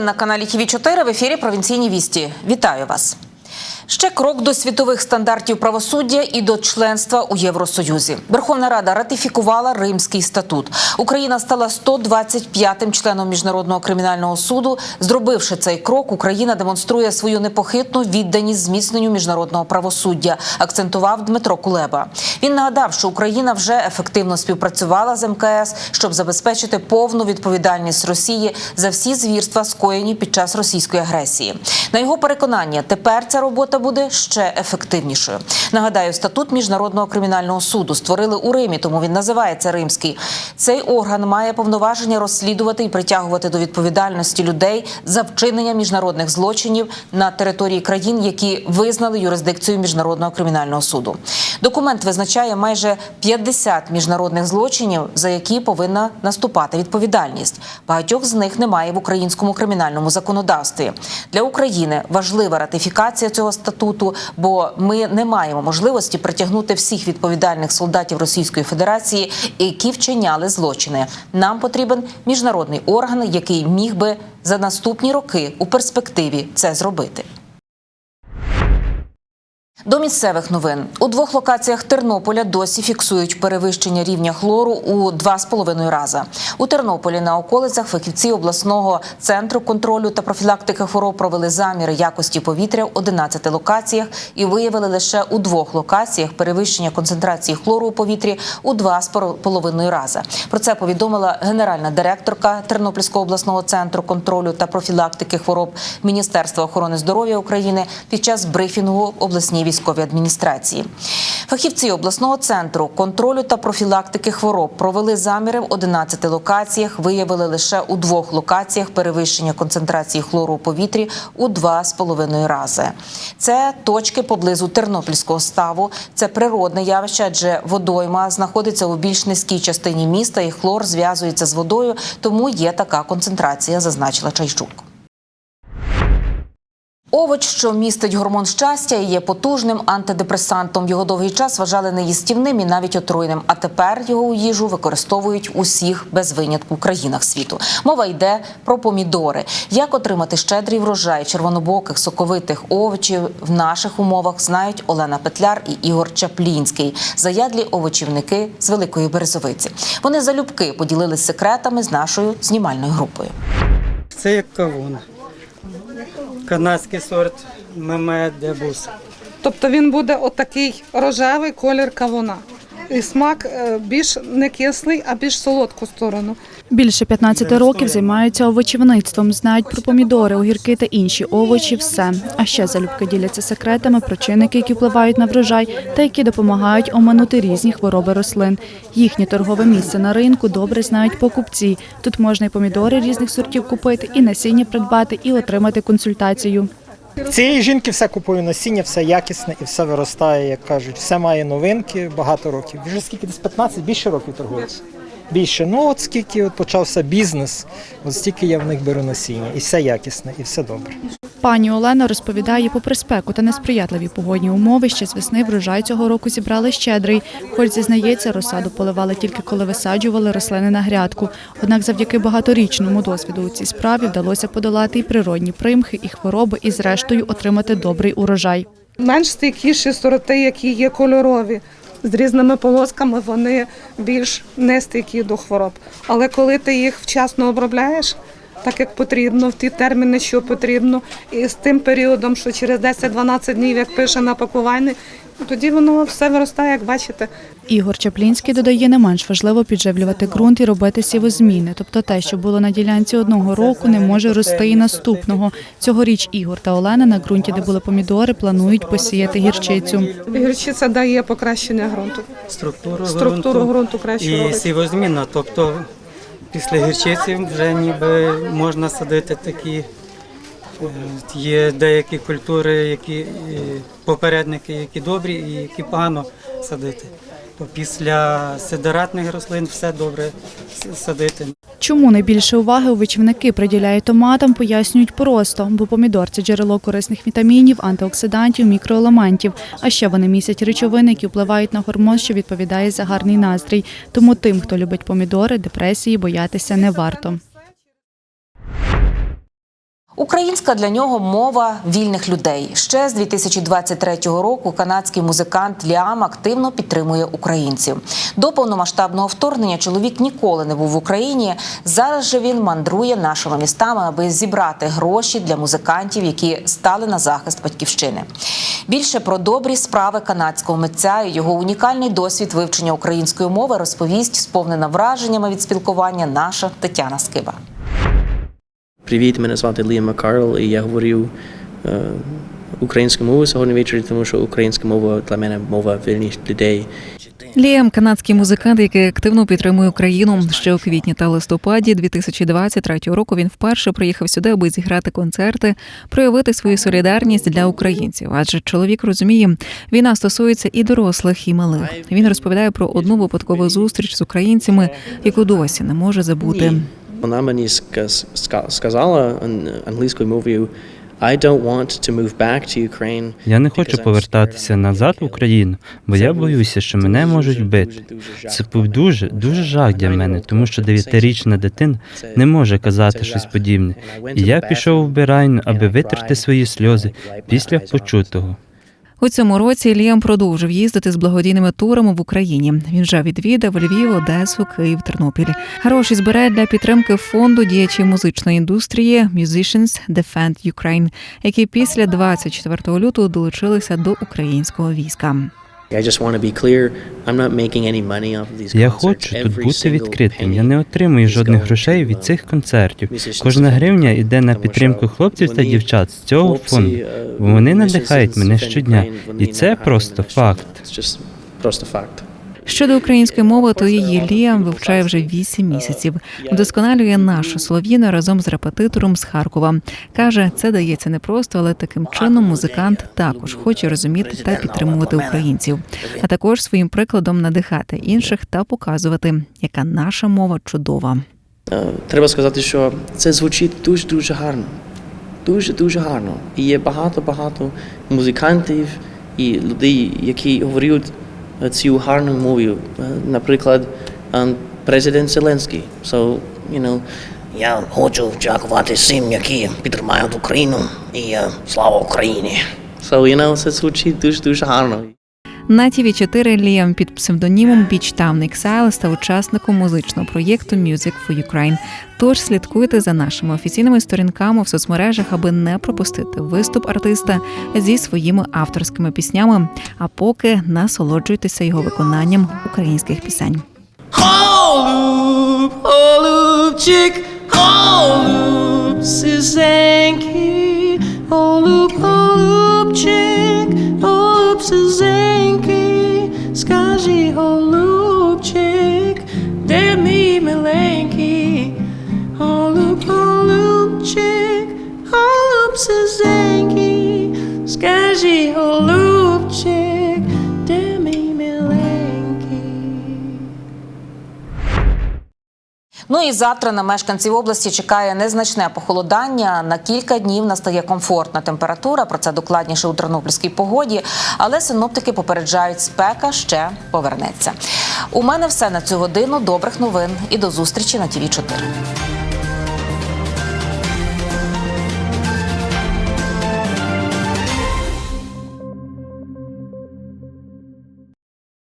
На каналі ТВ 4 в ефірі Провінційні вісті. Вітаю вас. Ще крок до світових стандартів правосуддя і до членства у Євросоюзі. Верховна Рада ратифікувала Римський статут. Україна стала 125-м членом міжнародного кримінального суду. Зробивши цей крок, Україна демонструє свою непохитну відданість зміцненню міжнародного правосуддя. Акцентував Дмитро Кулеба. Він нагадав, що Україна вже ефективно співпрацювала з МКС, щоб забезпечити повну відповідальність Росії за всі звірства, скоєні під час російської агресії. На його переконання, тепер ця робота буде ще ефективнішою. Нагадаю, статут міжнародного кримінального суду створили у Римі, тому він називається Римський. Цей орган має повноваження розслідувати і притягувати до відповідальності людей за вчинення міжнародних злочинів на території країн, які визнали юрисдикцію міжнародного кримінального суду. Документ визначає майже 50 міжнародних злочинів, за які повинна наступати відповідальність. Багатьох з них немає в українському кримінальному законодавстві. Для України важлива ратифікація цього бо ми не маємо можливості притягнути всіх відповідальних солдатів Російської Федерації, які вчиняли злочини. Нам потрібен міжнародний орган, який міг би за наступні роки у перспективі це зробити. До місцевих новин у двох локаціях Тернополя досі фіксують перевищення рівня хлору у 2,5 рази. У Тернополі на околицях фахівці обласного центру контролю та профілактики хвороб провели заміри якості повітря в 11 локаціях і виявили лише у двох локаціях перевищення концентрації хлору у повітрі у 2,5 рази. Про це повідомила генеральна директорка Тернопільського обласного центру контролю та профілактики хвороб Міністерства охорони здоров'я України під час брифінгу обласній військовій адміністрації. Фахівці обласного центру контролю та профілактики хвороб провели заміри в 11 локаціях. Виявили лише у двох локаціях перевищення концентрації хлору у повітрі у 2,5 рази. Це точки поблизу Тернопільського ставу. Це природне явище, адже водойма знаходиться у більш низькій частині міста, і хлор зв'язується з водою, тому є така концентрація, зазначила Чайчук. Овоч, що містить гормон щастя, і є потужним антидепресантом. Його довгий час вважали неїстівним і навіть отруйним. А тепер його у їжу використовують у всіх без винятку країнах світу. Мова йде про помідори. Як отримати щедрий врожай червонобоких соковитих овочів в наших умовах знають Олена Петляр і Ігор Чаплінський, заядлі овочівники з Великої Березовиці. Вони залюбки поділились секретами з нашою знімальною групою. Це як кавун. Канадський сорт меме дебус. Тобто він буде отакий рожевий колір кавуна. І смак е, більш не кислий, а більш солодку сторону. Більше 15 років займаються овочівництвом, знають про помідори, огірки та інші овочі. Все а ще залюбки діляться секретами про чинники, які впливають на врожай, та які допомагають оминути різні хвороби рослин. Їхнє торгове місце на ринку добре знають покупці. Тут можна і помідори різних сортів купити, і насіння придбати, і отримати консультацію. Цієї жінки все купую насіння, все якісне і все виростає, як кажуть. Все має новинки багато років. Вже скільки десь 15, більше років торгується. Більше. Ну от скільки от почався бізнес, от стільки я в них беру насіння. І все якісне, і все добре. Пані Олена розповідає, попри спеку та несприятливі погодні умови, ще з весни врожай цього року зібрали щедрий. Хоч зізнається, розсаду поливали тільки коли висаджували рослини на грядку. Однак, завдяки багаторічному досвіду у цій справі вдалося подолати і природні примхи, і хвороби, і зрештою отримати добрий урожай. Менш стійкіші сорти, які є кольорові, з різними полосками, вони більш не стійкі до хвороб. Але коли ти їх вчасно обробляєш, так як потрібно, в ті терміни, що потрібно, і з тим періодом, що через 10-12 днів, як пише на пакуванні, тоді воно все виростає, як бачите. Ігор Чаплінський додає, не менш важливо підживлювати ґрунт і робити сівозміни. Тобто те, що було на ділянці одного року, не може рости і наступного. Цьогоріч Ігор та Олена на ґрунті, де були помідори, планують посіяти гірчицю. Гірчиця дає покращення ґрунту. Структуру, Структуру ґрунту краще і робить. сівозмінна. Тобто після гірчиці вже ніби можна садити такі. е, Є деякі культури, які е, попередники, які добрі і які погано садити. Після сидератних рослин все добре садити. Чому найбільше уваги овочівники приділяють томатам, пояснюють просто, бо помідор це джерело корисних вітамінів, антиоксидантів, мікроелементів. А ще вони містять речовини, які впливають на гормон, що відповідає за гарний настрій. Тому тим, хто любить помідори, депресії боятися не варто. Українська для нього мова вільних людей. Ще з 2023 року канадський музикант Ліам активно підтримує українців. До повномасштабного вторгнення чоловік ніколи не був в Україні. Зараз же він мандрує нашими містами, аби зібрати гроші для музикантів, які стали на захист батьківщини. Більше про добрі справи канадського митця і його унікальний досвід вивчення української мови розповість сповнена враженнями від спілкування наша Тетяна Скиба. Привіт, мене звати Ліам Макарл, і я говорю е, українською мовою сьогодні ввечері, тому що українська мова для мене мова вільних людей. Ліам канадський музикант, який активно підтримує Україну. Ще у квітні та листопаді 2023 року він вперше приїхав сюди, аби зіграти концерти, проявити свою солідарність для українців. Адже чоловік розуміє, війна стосується і дорослих, і малих. Він розповідає про одну випадкову зустріч з українцями, яку досі не може забути. Вона мені сказ- сказала англійською мовою I don't want to move back to Ukraine. Я не хочу повертатися назад в Україну, бо я боюся, що мене можуть бити. Це був дуже, дуже жах для мене, тому що дев'ятирічна дитина не може казати щось подібне. І я пішов в вбиральню, аби витерти свої сльози після почутого. У цьому році Ліам продовжив їздити з благодійними турами в Україні. Він вже відвідав Львів, Одесу, Київ, Тернопіль. Гроші збирає для підтримки фонду діячі музичної індустрії Musicians Defend Ukraine, які після 24 лютого долучилися до українського війська. Я хочу тут бути відкритим. Я не отримую жодних грошей від цих концертів. Кожна гривня йде на підтримку хлопців та дівчат з цього фонду. е, вони надихають мене щодня, і це просто факт. Просто факт. Щодо української мови, то її Ліам вивчає вже 8 місяців. Вдосконалює нашу солов'їну разом з репетитором з Харкова. каже, це дається непросто, але таким чином музикант також хоче розуміти та підтримувати українців, а також своїм прикладом надихати інших та показувати, яка наша мова чудова. Е, Треба сказати, що це звучить дуже дуже гарно. Дуже дуже гарно. І є багато-багато музикантів і людей, які говорять цю гарну мову. Наприклад, президент Зеленський. So, you know, Я хочу дякувати всім, які підтримують Україну і слава Україні. so, you know, це звучить дуже дуже гарно. На tv 4 Ліам під псевдонімом Town Exile став учасником музичного проєкту Music for Ukraine. Тож слідкуйте за нашими офіційними сторінками в соцмережах, аби не пропустити виступ артиста зі своїми авторськими піснями. А поки насолоджуйтеся його виконанням українських пісень. Голуб, голубчик, голуб, сизенький, голуб, голубчик, голуб, сизенький, скажи, голубчик, де мій миленький. Ну і завтра на мешканців області чекає незначне похолодання. На кілька днів настає комфортна температура. Про це докладніше у тернопільській погоді. Але синоптики попереджають, спека ще повернеться. У мене все на цю годину. Добрих новин і до зустрічі на ТІВІ 4